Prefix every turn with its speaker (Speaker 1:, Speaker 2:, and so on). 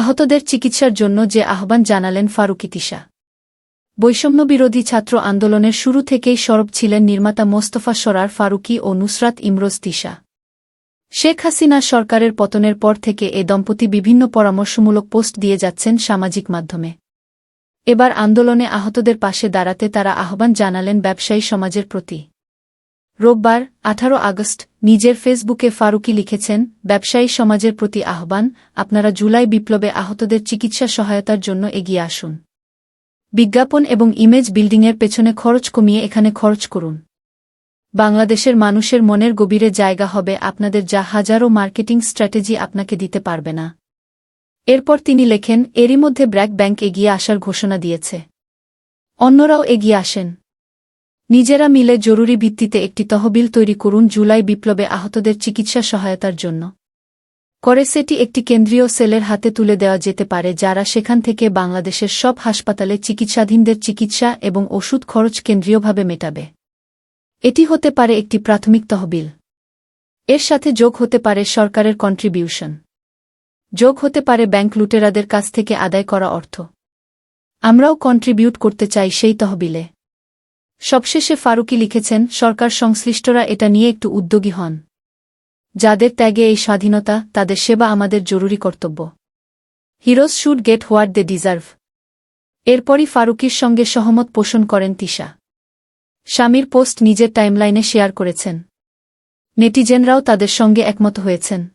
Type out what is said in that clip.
Speaker 1: আহতদের চিকিৎসার জন্য যে আহ্বান জানালেন ফারুকি তিশা। বৈষম্যবিরোধী ছাত্র আন্দোলনের শুরু থেকেই সরব ছিলেন নির্মাতা মোস্তফা সরার, ফারুকি ও নুসরাত ইমরোজ তিশা। শেখ হাসিনা সরকারের পতনের পর থেকে এ দম্পতি বিভিন্ন পরামর্শমূলক পোস্ট দিয়ে যাচ্ছেন সামাজিক মাধ্যমে। এবার আন্দোলনে আহতদের পাশে দাঁড়াতে তারা আহ্বান জানালেন ব্যবসায়ী সমাজের প্রতি। রোববার, আঠারো আগস্ট, নিজের ফেসবুকে ফারুকি লিখেছেন, ব্যবসায়ী সমাজের প্রতি আহ্বান, আপনারা জুলাই বিপ্লবে আহতদের চিকিৎসা সহায়তার জন্য এগিয়ে আসুন। বিজ্ঞাপন এবং ইমেজ বিল্ডিংয়ের পেছনে খরচ কমিয়ে এখানে খরচ করুন। বাংলাদেশের মানুষের মনের গভীরে জায়গা হবে, আপনাদের যা হাজারো মার্কেটিং স্ট্র্যাটেজি আপনাকে দিতে পারবে না। এরপর তিনি লেখেন, এরই মধ্যে ব্র্যাক ব্যাংক এগিয়ে আসার ঘোষণা দিয়েছে। অন্যরাও এগিয়ে আসেন। নিজেরা মিলে জরুরি ভিত্তিতে একটি তহবিল তৈরি করুন জুলাই বিপ্লবে আহতদের চিকিৎসা সহায়তার জন্য। করে সেটি একটি কেন্দ্রীয় সেলের হাতে তুলে দেওয়া যেতে পারে যারা সেখান থেকে বাংলাদেশের সব হাসপাতালে চিকিৎসাধীনদের চিকিৎসা এবং ওষুধ খরচ কেন্দ্রীয়ভাবে মেটাবে। এটি হতে পারে একটি প্রাথমিক তহবিল। এর সাথে যোগ হতে পারে সরকারের কন্ট্রিবিউশন যোগ হতে পারে ব্যাংক লুটেরাদের কাছ থেকে আদায় করা অর্থ। আমরাও কন্ট্রিবিউট করতে চাই সেই তহবিলে। সবশেষে ফারুকি লিখেছেন, সরকার সংশ্লিষ্টরা এটা নিয়ে একটু উদ্যোগী হন। যাদের ত্যাগে এই স্বাধীনতা, তাদের সেবা আমাদের জরুরি কর্তব্য। Heroes should get what they deserve. এরপরই ফারুকির সঙ্গে সহমত পোষণ করেন তিশা। স্বামীর পোস্ট নিজের টাইমলাইনে শেয়ার করেছেন। নেটিজেনরাও তাদের সঙ্গে একমত হয়েছেন।